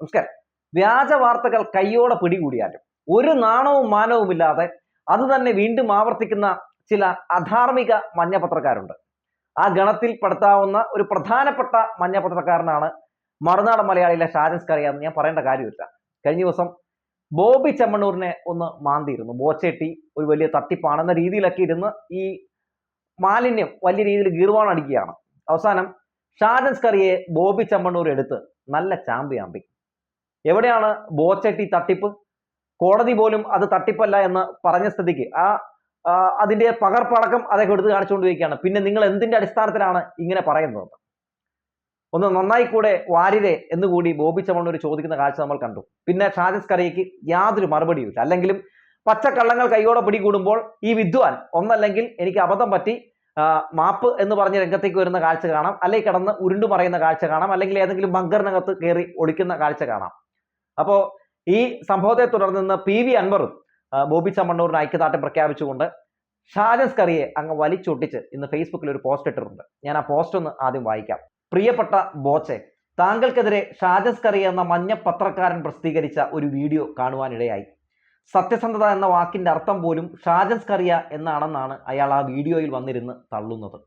നമസ്കാരം. വ്യാജ വാർത്തകൾ കയ്യോടെ പിടികൂടിയാലും ഒരു നാണവും മാനവും ഇല്ലാതെ അത് തന്നെ വീണ്ടും ആവർത്തിക്കുന്ന ചില അധാർമിക മഞ്ഞപത്രക്കാരുണ്ട്. ആ ഗണത്തിൽ പെടുത്താവുന്ന ഒരു പ്രധാനപ്പെട്ട മഞ്ഞപത്രക്കാരനാണ് മറുനാട് മലയാളിയിലെ ഷാജൻ സ്കറിയ എന്ന് ഞാൻ പറയേണ്ട കാര്യമില്ല. കഴിഞ്ഞ ദിവസം ബോബി ചെമ്മണ്ണൂരിനെ ഒന്ന് മാന്തിയിരുന്നു. ബോച്ചേട്ടി ഒരു വലിയ തട്ടിപ്പാണെന്ന രീതിയിലൊക്കെ ഇരുന്ന് ഈ മാലിന്യം വലിയ രീതിയിൽ ഗീർവാണടിക്കുകയാണ്. അവസാനം ഷാജൻ സ്കറിയെ ബോബി ചെമ്മണ്ണൂർ എടുത്ത് നല്ല ചാമ്പിയാമ്പി എവിടെയാണ് ബോച്ചട്ടി തട്ടിപ്പ്? കോടതി പോലും അത് തട്ടിപ്പല്ല എന്ന് പറഞ്ഞ സ്ഥിതിക്ക്. ആ അതിന്റെ പകർപ്പടക്കം അദ്ദേഹം എടുത്ത് കാണിച്ചുകൊണ്ടിരിക്കുകയാണ്. പിന്നെ നിങ്ങൾ എന്തിന്റെ അടിസ്ഥാനത്തിലാണ് ഇങ്ങനെ പറയുന്നത്? ഒന്ന് നന്നായി കൂടെ വാരിരെ എന്നുകൂടി ബോബി ചമണ്ണൂർ ചോദിക്കുന്ന കാഴ്ച നമ്മൾ കണ്ടു. പിന്നെ ഷാജസ് കറിയയ്ക്ക് യാതൊരു മറുപടിയും ഇല്ല. അല്ലെങ്കിലും പച്ചക്കള്ളങ്ങൾ കൈയോടെ പിടികൂടുമ്പോൾ ഈ വിദ്വാൻ ഒന്നല്ലെങ്കിൽ എനിക്ക് അബദ്ധം പറ്റി മാപ്പ് എന്ന് പറഞ്ഞ രംഗത്തേക്ക് വരുന്ന കാഴ്ച കാണാം. അല്ലെങ്കിൽ കിടന്ന് ഉരുണ്ടു പറയുന്ന കാഴ്ച കാണാം. അല്ലെങ്കിൽ ഏതെങ്കിലും ബങ്കറിനകത്ത് കയറി ഒളിക്കുന്ന കാഴ്ച കാണാം. അപ്പോൾ ഈ സംഭവത്തെ തുടർന്ന് ഇന്ന് പി വി അൻവറും ബോബി ചമ്മണ്ണൂരിന് ഐക്യദാർഢ്യം പ്രഖ്യാപിച്ചുകൊണ്ട് ഷാജൻസ് കറിയെ അങ്ങ് വലിച്ചൊട്ടിച്ച് ഇന്ന് ഫേസ്ബുക്കിൽ ഒരു പോസ്റ്റ് ഇട്ടിട്ടുണ്ട്. ഞാൻ ആ പോസ്റ്റ് ഒന്ന് ആദ്യം വായിക്കാം. പ്രിയപ്പെട്ട ബോച്ചെ താങ്കൾക്കെതിരെ ഷാജൻസ് കറി എന്ന മഞ്ഞ പത്രക്കാരൻ പ്രസിദ്ധീകരിച്ച ഒരു വീഡിയോ കാണുവാനിടയായി. സത്യസന്ധത എന്ന വാക്കിന്റെ അർത്ഥം പോലും ഷാജൻസ് കറിയ എന്നാണെന്നാണ് അയാൾ ആ വീഡിയോയിൽ വന്നിരുന്ന് തള്ളുന്നത്.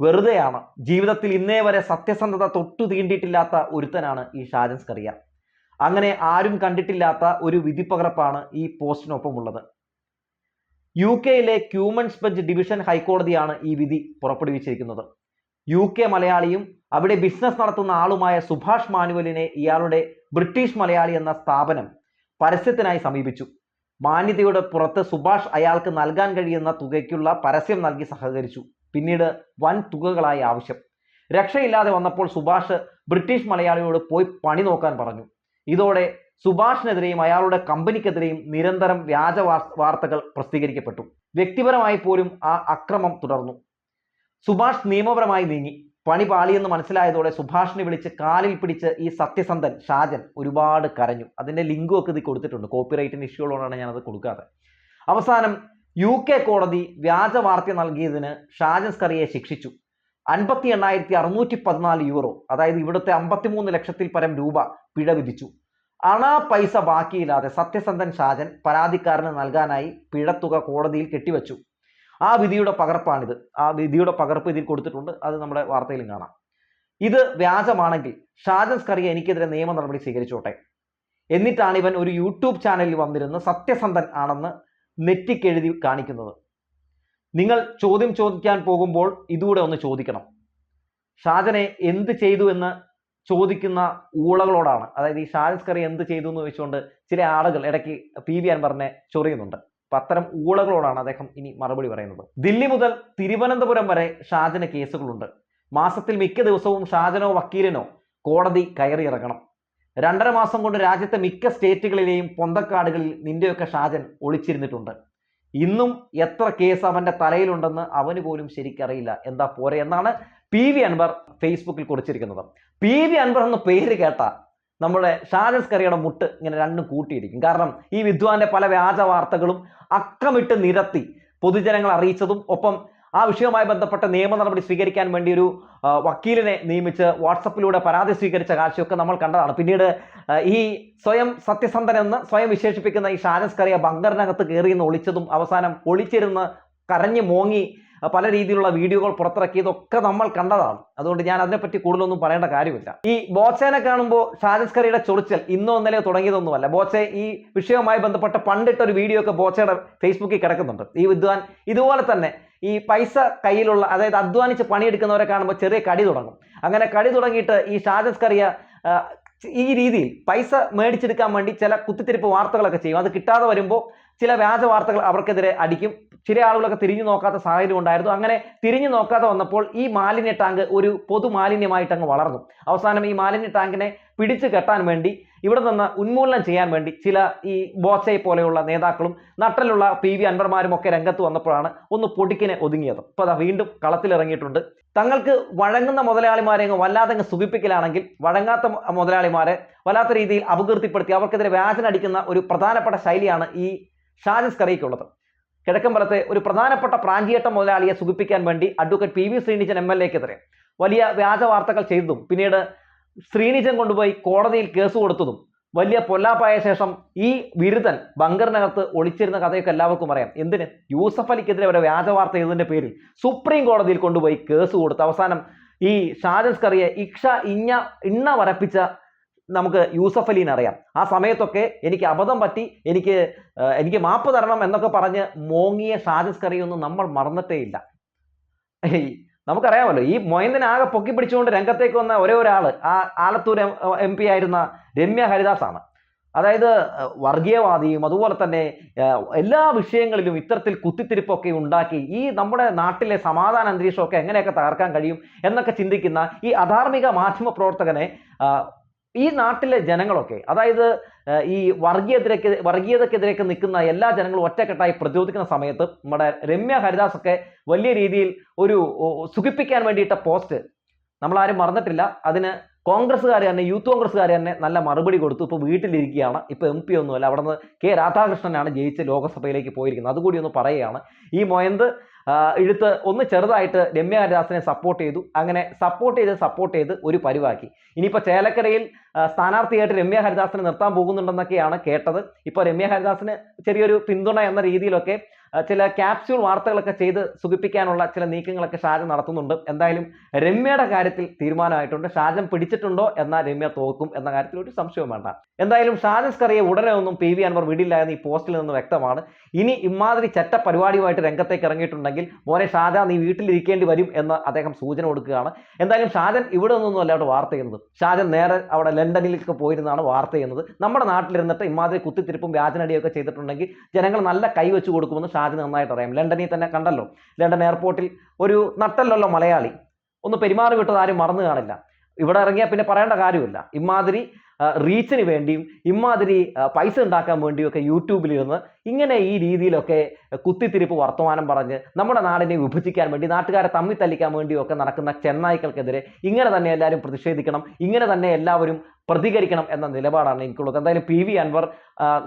വെറുതെയാണ്. ജീവിതത്തിൽ ഇന്നേ വരെ സത്യസന്ധത തൊട്ടു തീണ്ടിയിട്ടില്ലാത്ത ഒരുത്തനാണ് ഈ ഷാജൻസ് കറിയ അങ്ങനെ ആരും കണ്ടിട്ടില്ലാത്ത ഒരു വിധിപ്പകർപ്പാണ് ഈ പോസ്റ്റിനൊപ്പമുള്ളത്. യു കെയിലെ ക്യൂമൻസ് ബെഞ്ച് ഡിവിഷൻ ഹൈക്കോടതിയാണ് ഈ വിധി പുറപ്പെടുവിച്ചിരിക്കുന്നത്. യു കെ മലയാളിയും അവിടെ ബിസിനസ് നടത്തുന്ന ആളുമായ സുഭാഷ് മാനുവലിനെ ഇയാളുടെ ബ്രിട്ടീഷ് മലയാളി എന്ന സ്ഥാപനം പരസ്യത്തിനായി സമീപിച്ചു. മാന്യതയുടെ പുറത്ത് സുഭാഷ് അയാൾക്ക് നൽകാൻ കഴിയുന്ന തുകയ്ക്കുള്ള പരസ്യം നൽകി സഹകരിച്ചു. പിന്നീട് വൻ തുകകളായി ആവശ്യം. രക്ഷയില്ലാതെ വന്നപ്പോൾ സുഭാഷ് ബ്രിട്ടീഷ് മലയാളിയോട് പോയി പണി നോക്കാൻ പറഞ്ഞു. ഇതോടെ സുഭാഷിനെതിരെയും അയാളുടെ കമ്പനിക്കെതിരെയും നിരന്തരം വ്യാജ വാർത്തകൾ പ്രസിദ്ധീകരിക്കപ്പെട്ടു. വ്യക്തിപരമായി പോലും ആ അക്രമം തുടർന്നു. സുഭാഷ് നിയമപരമായി നീങ്ങി. പണി പാളിയെന്ന് മനസ്സിലായതോടെ സുഭാഷിനെ വിളിച്ച് കാലിൽ പിടിച്ച് ഈ സത്യസന്ധൻ ഷാജൻ ഒരുപാട് കരഞ്ഞു. അതിന്റെ ലിങ്കും ഒക്കെ ഇത് കൊടുത്തിട്ടുണ്ട്. കോപ്പിറൈറ്റിന് ഉള്ളതുകൊണ്ടാണ് ഞാനത് കൊടുക്കാതെ അവസാനം യു കെ കോടതി വ്യാജ വാർത്ത നൽകിയതിന് ഷാജൻ സ്കറിയെ ശിക്ഷിച്ചു. അൻപത്തി എണ്ണായിരത്തി അറുന്നൂറ്റി പതിനാല് യൂറോ അതായത് ഇവിടുത്തെ അമ്പത്തിമൂന്ന് ലക്ഷത്തിൽ പരം രൂപ പിഴ വിധിച്ചു. അണ പൈസ ബാക്കിയില്ലാതെ സത്യസന്ധൻ ഷാജൻ പരാതിക്കാരന് നൽകാനായി പിഴത്തുക കോടതിയിൽ കെട്ടിവെച്ചു. ആ വിധിയുടെ പകർപ്പാണിത്. ആ വിധിയുടെ പകർപ്പ് ഇതിൽ കൊടുത്തിട്ടുണ്ട്. അത് നമ്മുടെ വാർത്തയിലും കാണാം. ഇത് വ്യാജമാണെങ്കിൽ ഷാജൻ സ്കറിയ എനിക്കെതിരെ നിയമ നടപടി സ്വീകരിച്ചോട്ടെ. എന്നിട്ടാണ് ഇവൻ ഒരു യൂട്യൂബ് ചാനലിൽ വന്നിരുന്ന് സത്യസന്ധൻ ആണെന്ന് നെറ്റിക്കെഴുതി കാണിക്കുന്നത്. നിങ്ങൾ ചോദ്യം ചോദിക്കാൻ പോകുമ്പോൾ ഇതുകൂടെ ഒന്ന് ചോദിക്കണം. ഷാജനെ എന്ത് ചെയ്തു എന്ന് ചോദിക്കുന്ന ഊളകളോടാണ്. അതായത് ഈ ഷാജൻസ് കറി എന്ത് ചെയ്തു എന്ന് ചോദിച്ചുകൊണ്ട് ചില ആളുകൾ ഇടയ്ക്ക് പി വി അൻവറിനെ ചൊറിയുന്നുണ്ട്. അപ്പൊ അത്തരം ഊളകളോടാണ് അദ്ദേഹം ഇനി മറുപടി പറയുന്നത്. ദില്ലി മുതൽ തിരുവനന്തപുരം വരെ ഷാജന് കേസുകളുണ്ട്. മാസത്തിൽ മിക്ക ദിവസവും ഷാജനോ വക്കീലിനോ കോടതി കയറിയിറങ്ങണം രണ്ടര മാസം കൊണ്ട് രാജ്യത്തെ മിക്ക സ്റ്റേറ്റുകളിലെയും പൊന്തക്കാടുകളിൽ നിന്റെയൊക്കെ ഷാജൻ ഒളിച്ചിരുന്നിട്ടുണ്ട്. ഇന്നും എത്ര കേസ് അവന്റെ തലയിലുണ്ടെന്ന് അവന് പോലും ശരിക്കറിയില്ല. എന്താ പോരെ എന്നാണ് പി വി അൻവർ ഫേസ്ബുക്കിൽ കുറിച്ചിരിക്കുന്നത്. പി വി അൻവർ എന്ന പേര് കേട്ട നമ്മുടെ ഷാജസ് കറിയുടെ മുട്ട് ഇങ്ങനെ രണ്ടും കൂട്ടിയിരിക്കും. കാരണം ഈ വിദ്വാന്റെ പല വ്യാജ വാർത്തകളും അക്കമിട്ട് നിരത്തി പൊതുജനങ്ങൾ അറിയിച്ചതും ഒപ്പം ആ വിഷയവുമായി ബന്ധപ്പെട്ട നിയമ നടപടി സ്വീകരിക്കാൻ വേണ്ടി ഒരു വക്കീലിനെ നിയമിച്ച് വാട്സപ്പിലൂടെ പരാതി സ്വീകരിച്ച കാഴ്ചയൊക്കെ നമ്മൾ കണ്ടതാണ്. പിന്നീട് ഈ സ്വയം സത്യസന്ധനെന്ന് സ്വയം വിശേഷിപ്പിക്കുന്ന ഈ ഷാനസ് കറിയ ബങ്കറിനകത്ത് കയറി എന്ന് ഒളിച്ചതും അവസാനം ഒളിച്ചിരുന്ന് കരഞ്ഞു മോങ്ങി പല രീതിയിലുള്ള വീഡിയോകൾ പുറത്തിറക്കിയതൊക്കെ നമ്മൾ കണ്ടതാണ്. അതുകൊണ്ട് ഞാൻ അതിനെപ്പറ്റി കൂടുതലൊന്നും പറയേണ്ട കാര്യമില്ല. ഈ ബോച്ചേനെ കാണുമ്പോൾ ഷാജസ് കറിയുടെ ചൊറിച്ചൽ ഇന്നോ ഇന്നലെയോ തുടങ്ങിയതൊന്നുമല്ല. ബോച്ചെ ഈ വിഷയവുമായി ബന്ധപ്പെട്ട പണ്ടിട്ട ഒരു വീഡിയോ ഒക്കെ ബോച്ചയുടെ ഫേസ്ബുക്കിൽ കിടക്കുന്നുണ്ട്. ഈ വിദ്വാൻ ഇതുപോലെ തന്നെ ഈ പൈസ കയ്യിലുള്ള അതായത് അധ്വാനിച്ച് പണിയെടുക്കുന്നവരെ കാണുമ്പോൾ ചെറിയ കടി തുടങ്ങും. അങ്ങനെ കടി തുടങ്ങിയിട്ട് ഈ ഷാജസ് കറിയ ഈ രീതിയിൽ പൈസ മേടിച്ചെടുക്കാൻ വേണ്ടി ചില കുത്തിത്തിരിപ്പ് വാർത്തകളൊക്കെ ചെയ്യും. അത് കിട്ടാതെ വരുമ്പോൾ ചില വ്യാജ വാർത്തകൾ അവർക്കെതിരെ അടിക്കും. ചില ആളുകളൊക്കെ തിരിഞ്ഞു നോക്കാത്ത സാഹചര്യം ഉണ്ടായിരുന്നു. അങ്ങനെ തിരിഞ്ഞു നോക്കാതെ വന്നപ്പോൾ ഈ മാലിന്യ ടാങ്ക് ഒരു പൊതു മാലിന്യമായിട്ട് അങ്ങ് വളർന്നു. അവസാനം ഈ മാലിന്യ ടാങ്കിനെ പിടിച്ചു കെട്ടാൻ വേണ്ടി ഇവിടെ നിന്ന് ഉന്മൂലനം ചെയ്യാൻ വേണ്ടി ചില ഈ ബോച്ചയെ പോലെയുള്ള നേതാക്കളും നട്ടലുള്ള പി വി അൻവർമാരും ഒക്കെ രംഗത്ത് വന്നപ്പോഴാണ് ഒന്ന് പൊടിക്കിനെ ഒതുങ്ങിയത്. ഇപ്പൊ അതാ വീണ്ടും കളത്തിലിറങ്ങിയിട്ടുണ്ട്. തങ്ങൾക്ക് വഴങ്ങുന്ന മുതലാളിമാരെ വല്ലാതെ അങ്ങ് സുഖിപ്പിക്കലാണെങ്കിൽ വഴങ്ങാത്ത മുതലാളിമാരെ വല്ലാത്ത രീതിയിൽ അപകീർത്തിപ്പെടുത്തി അവർക്കെതിരെ വ്യാജനടിക്കുന്ന ഒരു പ്രധാനപ്പെട്ട ശൈലിയാണ് ഈ ഷാജസ് കറിയ്ക്കുള്ളത് കിഴക്കമ്പലത്തെ ഒരു പ്രധാനപ്പെട്ട പ്രാഞ്ചിയേട്ട മുതലാളിയെ സുഖിപ്പിക്കാൻ വേണ്ടി advocate P V Sreenijan M L എക്കെതിരെ വലിയ വ്യാജ വാർത്തകൾ ചെയ്തതും പിന്നീട് ശ്രീനിജൻ കൊണ്ടുപോയി കോടതിയിൽ കേസ് കൊടുത്തതും വലിയ പൊല്ലാപ്പായ ശേഷം ഈ ബിരുദൻ ബങ്കറിനകത്ത് ഒളിച്ചിരുന്ന കഥയൊക്കെ എല്ലാവർക്കും അറിയാം. എന്തിന്? യൂസഫ് അലിക്കെതിരെ ഒരു വ്യാജ വാർത്ത ചെയ്തതിന്റെ പേരിൽ സുപ്രീം കോടതിയിൽ കൊണ്ടുപോയി കേസ് കൊടുത്ത് അവസാനം ഈ ഷാജൻസ് കറിയെ ഇക്ഷ ഇഞ്ഞ ഇണ്ണ വരപ്പിച്ച നമുക്ക് യൂസഫ് അലീനെ അറിയാം. ആ സമയത്തൊക്കെ എനിക്ക് അബദ്ധം പറ്റി എനിക്ക് എനിക്ക് മാപ്പ് തരണം എന്നൊക്കെ പറഞ്ഞ് മോങ്ങിയ ഷാജൻസ് കറിയൊന്നും നമ്മൾ മറന്നിട്ടേ ഇല്ല നമുക്കറിയാമല്ലോ ഈ മൊയന്തിനെ ആകെ പൊക്കി പിടിച്ചുകൊണ്ട് രംഗത്തേക്ക് വന്ന ഒരേ ഒരാൾ ആ ആലത്തൂർ എം പി ആയിരുന്ന രമ്യ ഹരിദാസാണ്. അതായത് വർഗീയവാദിയും അതുപോലെ തന്നെ എല്ലാ വിഷയങ്ങളിലും ഇത്തരത്തിൽ കുത്തിത്തിരിപ്പൊക്കെ ഉണ്ടാക്കി ഈ നമ്മുടെ നാട്ടിലെ സമാധാന അന്തരീക്ഷമൊക്കെ എങ്ങനെയൊക്കെ തകർക്കാൻ കഴിയും എന്നൊക്കെ ചിന്തിക്കുന്ന ഈ അധാർമിക മാധ്യമ പ്രവർത്തകനെ ഈ നാട്ടിലെ ജനങ്ങളൊക്കെ അതായത് ഈ വർഗീയതയ്ക്ക് വർഗീയതക്കെതിരെയൊക്കെ നിൽക്കുന്ന എല്ലാ ജനങ്ങളും ഒറ്റക്കെട്ടായി പ്രതിരോധിക്കുന്ന സമയത്ത് നമ്മുടെ രമ്യ ഹരിദാസ് ഒക്കെ വലിയ രീതിയിൽ ഒരു സുഖിപ്പിക്കാൻ വേണ്ടിയിട്ട പോസ്റ്റ് നമ്മളാരും മറന്നിട്ടില്ല. അതിന് കോൺഗ്രസ്സുകാർ തന്നെ യൂത്ത് കോൺഗ്രസ്സുകാർ തന്നെ നല്ല മറുപടി കൊടുത്തു. ഇപ്പോൾ വീട്ടിലിരിക്കുകയാണ്. ഇപ്പോൾ എം പി ഒന്നുമല്ല. അവിടെ നിന്ന് കെ രാധാകൃഷ്ണനാണ് ജയിച്ച് ലോക്സഭയിലേക്ക് പോയിരിക്കുന്നത്. അതുകൂടി ഒന്ന് പറയുകയാണ്. ഈ മൊയന്ത് ഇഴുത്ത് ഒന്ന് ചെറുതായിട്ട് രമ്യ ഹരിദാസിനെ സപ്പോർട്ട് ചെയ്തു. അങ്ങനെ സപ്പോർട്ട് ചെയ്ത് സപ്പോർട്ട് ചെയ്ത് ഒരു പരിവാക്കി. ഇനിയിപ്പോൾ ചേലക്കരയിൽ സ്ഥാനാർത്ഥിയായിട്ട് രമ്യ ഹരിദാസിനെ നിർത്താൻ പോകുന്നുണ്ടെന്നൊക്കെയാണ് കേട്ടത്. ഇപ്പോൾ രമ്യ ഹരിദാസിന് ചെറിയൊരു പിന്തുണ എന്ന രീതിയിലൊക്കെ ചില ക്യാപ്സ്യൂൾ വാർത്തകളൊക്കെ ചെയ്ത് സുഖിപ്പിക്കാനുള്ള ചില നീക്കങ്ങളൊക്കെ ഷാജൻ നടത്തുന്നുണ്ട്. എന്തായാലും രമ്യയുടെ കാര്യത്തിൽ തീരുമാനമായിട്ടുണ്ട്. ഷാജൻ പിടിച്ചിട്ടുണ്ടോ എന്നാൽ രമ്യ തോക്കും എന്ന കാര്യത്തിൽ ഒരു സംശയവും വേണ്ട. എന്തായാലും ഷാജൻ സ്കറിയെ ഉടനെ ഒന്നും പി വി അൻവർ വിടില്ല എന്ന് ഈ പോസ്റ്റിൽ നിന്ന് വ്യക്തമാണ്. ഇനി ഇമാതിരി ചട്ട പരിപാടിയുമായിട്ട് രംഗത്തേക്ക് ഇറങ്ങിയിട്ടുണ്ടെങ്കിൽ മോനെ ഷാജ നീ വീട്ടിലിരിക്കേണ്ടി വരും എന്ന് അദ്ദേഹം സൂചന കൊടുക്കുകയാണ്. എന്തായാലും ഷാജൻ ഇവിടെ നിന്നൊന്നും അല്ല അവിടെ വാർത്ത ചെയ്യുന്നത്. ഷാജൻ നേരെ അവിടെ ലണ്ടനിലേക്ക് പോയിരുന്നാണ് വാർത്ത ചെയ്യുന്നത്. നമ്മുടെ നാട്ടിലിരുന്നിട്ട് ഇമാതിരി കുത്തിത്തിരിപ്പും വ്യാജനടിയൊക്കെ ചെയ്തിട്ടുണ്ടെങ്കിൽ ജനങ്ങൾ നല്ല കൈവച്ച് കൊടുക്കുമെന്ന് ഷാജൻ നന്നായിട്ട് അറിയാം ലണ്ടനിൽ തന്നെ കണ്ടല്ലോ. ലണ്ടൻ എയർപോർട്ടിൽ ഒരു നട്ടല്ലല്ലോ മലയാളി. ഒന്ന് പെരുമാറി വിട്ടത് ആരും മറന്നു കാണില്ല. ഇവിടെ ഇറങ്ങിയാൽ പിന്നെ പറയേണ്ട കാര്യമില്ല. ഇമാതിരി റീച്ചിന് വേണ്ടിയും ഇമാതിരി പൈസ ഉണ്ടാക്കാൻ വേണ്ടിയും ഒക്കെ യൂട്യൂബിലിരുന്ന് ഇങ്ങനെ ഈ രീതിയിലൊക്കെ കുത്തിത്തിരിപ്പ് വർത്തമാനം പറഞ്ഞ് നമ്മുടെ നാടിനെ വിഭജിക്കാൻ വേണ്ടി നാട്ടുകാരെ തമ്മി തല്ലിക്കാൻ വേണ്ടിയും ഒക്കെ നടക്കുന്ന ചെന്നായ്ക്കൾക്കെതിരെ ഇങ്ങനെ തന്നെ എല്ലാവരും പ്രതിഷേധിക്കണം ഇങ്ങനെ തന്നെ എല്ലാവരും പ്രതികരിക്കണം എന്ന നിലപാടാണ് എനിക്കുള്ളത് എന്തായാലും പി വി അൻവർ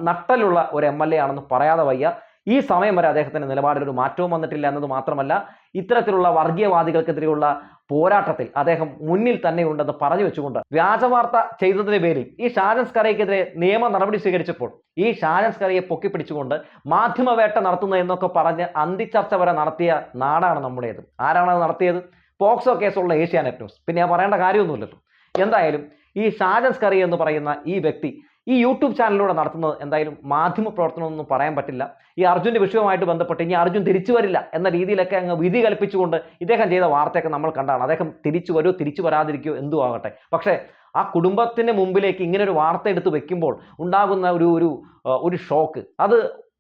നട്ടലുള്ള ഒരു എം എൽ എ ആണെന്ന് പറയാതെ വയ്യ. ഈ സമയം വരെ അദ്ദേഹത്തിന്റെ നിലപാടിൽ ഒരു മാറ്റവും വന്നിട്ടില്ല എന്നത് മാത്രമല്ല ഇത്തരത്തിലുള്ള വർഗീയവാദികൾക്കെതിരെയുള്ള പോരാട്ടത്തിൽ അദ്ദേഹം മുന്നിൽ തന്നെ ഉണ്ടെന്ന് പറഞ്ഞു വെച്ചുകൊണ്ട് വ്യാജവാർത്ത ചെയ്തതിന്റെ പേരിൽ ഈ ഷാജൻ സ്കറയ്ക്കെതിരെ നിയമ നടപടി സ്വീകരിച്ചപ്പോൾ ഈ ഷാജൻ സ്കറയെ പൊക്കിപ്പിടിച്ചുകൊണ്ട് മാധ്യമവേട്ട നടത്തുന്ന എന്നൊക്കെ പറഞ്ഞ് അന്തിച്ചർച്ച വരെ നടത്തിയ നാടാണ് നമ്മുടേത്. ആരാണ് അത് നടത്തിയത്? പോക്സോ കേസുള്ള ഏഷ്യാനെറ്റ് ന്യൂസ്. പിന്നെ പറയേണ്ട കാര്യമൊന്നുമില്ലല്ലോ. എന്തായാലും ഈ ഷാജൻ സ്കറി എന്ന് പറയുന്ന ഈ വ്യക്തി ഈ യൂട്യൂബ് ചാനലിലൂടെ നടത്തുന്നത് എന്തായാലും മാധ്യമ പ്രവർത്തനമൊന്നും പറയാൻ പറ്റില്ല. ഈ അർജുന്റെ വിഷയവുമായിട്ട് ബന്ധപ്പെട്ട് ഇനി അർജുൻ തിരിച്ചു വരില്ല എന്ന രീതിയിലൊക്കെ അങ്ങ് വിധി കൽപ്പിച്ചുകൊണ്ട് ഇദ്ദേഹം ചെയ്ത വാർത്തയൊക്കെ നമ്മൾ കണ്ടാണ്. അദ്ദേഹം തിരിച്ചു വരുമോ തിരിച്ചു വരാതിരിക്കോ എന്തു ആകട്ടെ. പക്ഷേ ആ കുടുംബത്തിന് മുമ്പിലേക്ക് ഇങ്ങനെ ഒരു വാർത്ത എടുത്ത് വെക്കുമ്പോൾ ഉണ്ടാകുന്ന ഒരു ഒരു ഒരു ഷോക്ക് അത്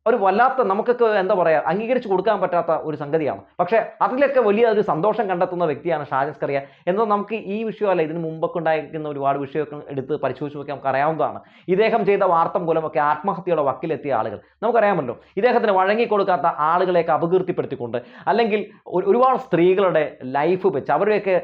ഒരു വല്ലാത്ത നമുക്കൊക്കെ എന്താ പറയുക അംഗീകരിച്ച് കൊടുക്കാൻ പറ്റാത്ത ഒരു സംഗതിയാണ്. പക്ഷേ അതിലൊക്കെ വലിയ ഒരു സന്തോഷം കണ്ടെത്തുന്ന വ്യക്തിയാണ് ഷാജസ് കറിയ എന്നാൽ നമുക്ക് ഈ വിഷയമല്ല ഇതിന് മുമ്പൊക്കെ ഉണ്ടായിരിക്കുന്ന ഒരുപാട് വിഷയമൊക്കെ എടുത്ത് പരിശോധിച്ച് നോക്കി നമുക്ക് അറിയാവുന്നതാണ്. ഇദ്ദേഹം ചെയ്ത വാർത്ത മൂലമൊക്കെ ആത്മഹത്യയുടെ വക്കിലെത്തിയ ആളുകൾ. നമുക്കറിയാമല്ലോ ഇദ്ദേഹത്തിന് വഴങ്ങിക്കൊടുക്കാത്ത ആളുകളെയൊക്കെ അപകീർത്തിപ്പെടുത്തിക്കൊണ്ട് അല്ലെങ്കിൽ ഒരുപാട് സ്ത്രീകളുടെ ലൈഫ് വെച്ച് അവരെയൊക്കെ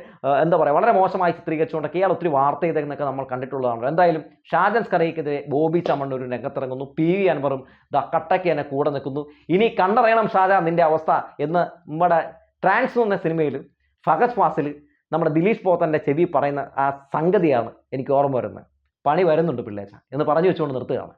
എന്താ പറയുക വളരെ മോശമായി ചിത്രീകരിച്ചുകൊണ്ടൊക്കെ ഇയാൾ ഒത്തിരി വാർത്ത ചെയ്തതെന്നൊക്കെ നമ്മൾ കണ്ടിട്ടുള്ളതാണ് എന്തായാലും ഷാജൻ സ്കറിയക്കെതിരെ ബോബി ചമ്മണ്ണൂർ രംഗത്തിറങ്ങുന്നു. പി വി അൻവറും ദ കട്ടയ്ക്ക് തന്നെ കൂടെ നിൽക്കുന്നു. ഇനി കണ്ടറിയണം ഷാജ നിന്റെ അവസ്ഥ എന്ന് നമ്മുടെ ട്രാൻസ് എന്ന സിനിമയിൽ ഫഹസ് ഫാസിൽ നമ്മുടെ ദിലീഷ് പോത്തന്റെ ചെവി പറയുന്ന ആ സംഗതിയാണ് എനിക്ക് ഓർമ്മ വരുന്നത്. പണി വരുന്നുണ്ട് പിള്ളേച്ച എന്ന് പറഞ്ഞു വെച്ചുകൊണ്ട് നിർത്തുകയാണ്.